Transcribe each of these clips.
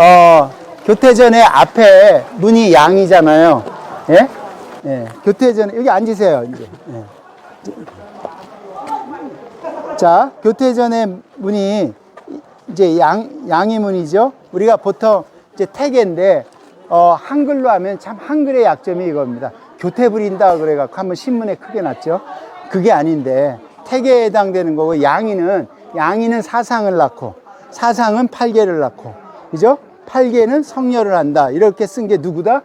어, 교태전의 앞에 문이 양이잖아요. 예? 예. 교태전, 여기 앉으세요, 이제. 예. 자, 교태전의 문이 이제 양, 양의 문이죠. 우리가 보통 이제 태계인데, 어, 한글로 하면 참 한글의 약점이 이겁니다. 교태 부린다 그래갖고 한번 신문에 크게 났죠. 그게 아닌데, 태계에 해당되는 거고, 양이는, 양이는 사상을 낳고, 사상은 팔계를 낳고, 그죠? 팔계는 성녀를 한다. 이렇게 쓴 게 누구다?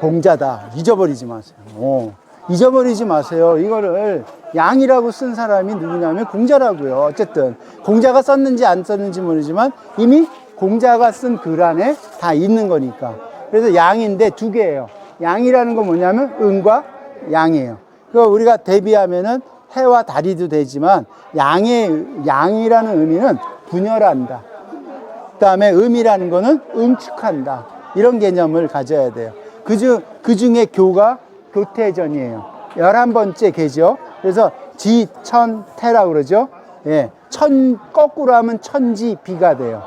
공자다. 잊어버리지 마세요. 어, 잊어버리지 마세요. 이거를 양이라고 쓴 사람이 누구냐면 공자라고요. 어쨌든 공자가 썼는지 안 썼는지 모르지만 이미 공자가 쓴 글 안에 다 있는 거니까. 그래서 양인데 두 개예요. 양이라는 건 뭐냐면 은과 양이에요. 그 우리가 대비하면은 해와 달이도 되지만 양의 양이라는 의미는 분열한다. 그다음에 음이라는 거는 응축한다. 이런 개념을 가져야 돼요. 그중 그 중에 교가 교태전이에요. 열한 번째 개죠. 그래서 지천태라 그러죠. 예, 천 거꾸로 하면 천지 비가 돼요.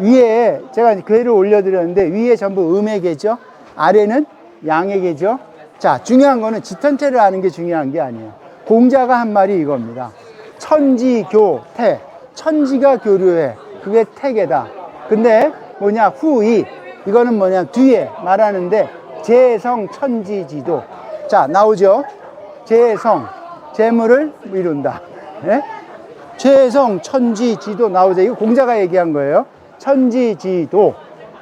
위에 제가 괴를 올려드렸는데 위에 전부 음의 개죠. 아래는 양의 개죠. 자, 중요한 거는 지천태를 아는 게 중요한 게 아니에요. 공자가 한 말이 이겁니다. 천지교태. 천지가 교류해. 그게 태계다. 근데 뭐냐 후이 이거는 뭐냐 뒤에 말하는데 재성 천지지도. 자 나오죠? 재성. 재물을 이룬다. 예? 재성 천지지도 나오죠. 이거 공자가 얘기한 거예요. 천지지도.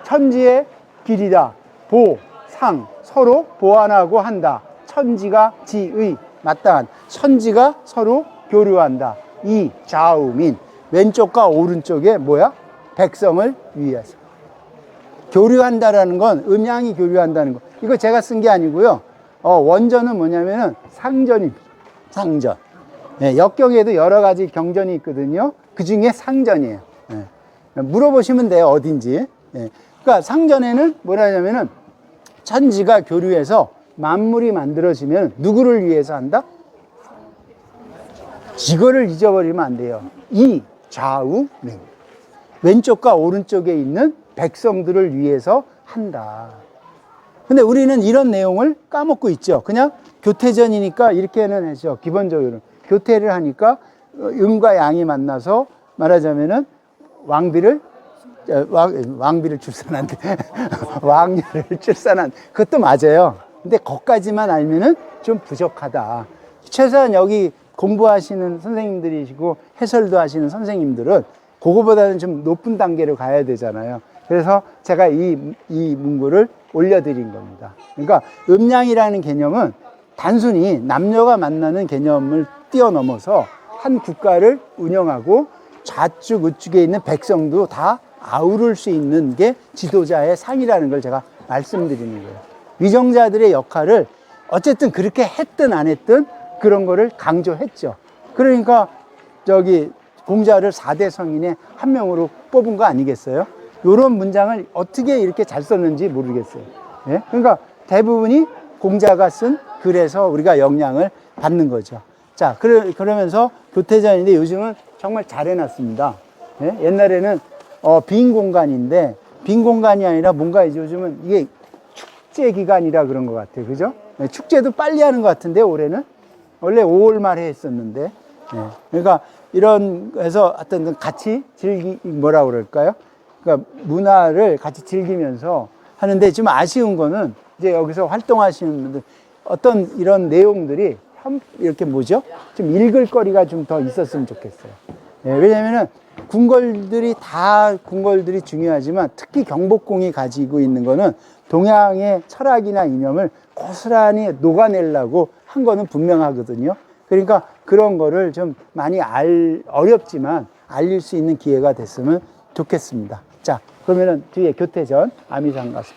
천지의 길이다. 보 상. 서로 보완하고 한다. 천지가 지의. 마땅한 천지가 서로 교류한다. 이 좌우민. 왼쪽과 오른쪽에 뭐야 백성을 위해서 교류한다라는 건 음양이 교류한다는 거. 이거 제가 쓴 게 아니고요. 어, 원전은 뭐냐면은 상전입니다. 상전. 예, 역경에도 여러 가지 경전이 있거든요. 그 중에 상전이에요. 예. 물어보시면 돼요. 어딘지. 예. 그러니까 상전에는 뭐라냐면은 천지가 교류해서 만물이 만들어지면 누구를 위해서 한다? 이거를 잊어버리면 안 돼요. 이 좌우 명. 왼쪽과 오른쪽에 있는 백성들을 위해서 한다. 근데 우리는 이런 내용을 까먹고 있죠. 그냥 교태전이니까 이렇게는 하죠. 기본적으로. 교태를 하니까 음과 양이 만나서 말하자면은 왕비를 어, 왕, 왕비를 출산한데 왕녀를 출산한 그것도 맞아요. 근데 거기까지만 알면은 좀 부족하다. 최소한 여기 공부하시는 선생님들이시고 해설도 하시는 선생님들은 그거보다는 좀 높은 단계로 가야 되잖아요. 그래서 제가 이, 이 문구를 올려드린 겁니다. 그러니까 음양이라는 개념은 단순히 남녀가 만나는 개념을 뛰어넘어서 한 국가를 운영하고 좌측 우측에 있는 백성도 다 아우를 수 있는 게 지도자의 상이라는 걸 제가 말씀드리는 거예요. 위정자들의 역할을 어쨌든 그렇게 했든 안 했든 그런 거를 강조했죠. 그러니까 저기 공자를 4대 성인의 한 명으로 뽑은 거 아니겠어요? 이런 문장을 어떻게 이렇게 잘 썼는지 모르겠어요. 예? 그러니까 대부분이 공자가 쓴 글에서 우리가 영향을 받는 거죠. 자, 그러, 그러면서 교태전인데 요즘은 정말 잘 해놨습니다. 예? 옛날에는 어, 빈 공간인데 빈 공간이 아니라 뭔가 이제 요즘은 이게 축제 기간이라 그런 것 같아요. 그죠? 예, 축제도 빨리 하는 것 같은데 올해는 원래 5월 말에 했었는데 예. 그러니까 이런 해서 하여튼 같이 즐기 뭐라 그럴까요? 그러니까 문화를 같이 즐기면서 하는데 좀 아쉬운 거는 이제 여기서 활동하시는 분들 어떤 이런 내용들이 한- 이렇게 뭐죠? 좀 읽을 거리가 좀 더 있었으면 좋겠어요. 예, 왜냐면은 궁궐들이 다 궁궐들이 중요하지만 특히 경복궁이 가지고 있는 거는 동양의 철학이나 이념을 고스란히 녹아내려고 한 거는 분명하거든요. 그러니까 그런 거를 좀 많이 알, 어렵지만 알릴 수 있는 기회가 됐으면 좋겠습니다. 자, 그러면은 뒤에 교태전 아미상 가서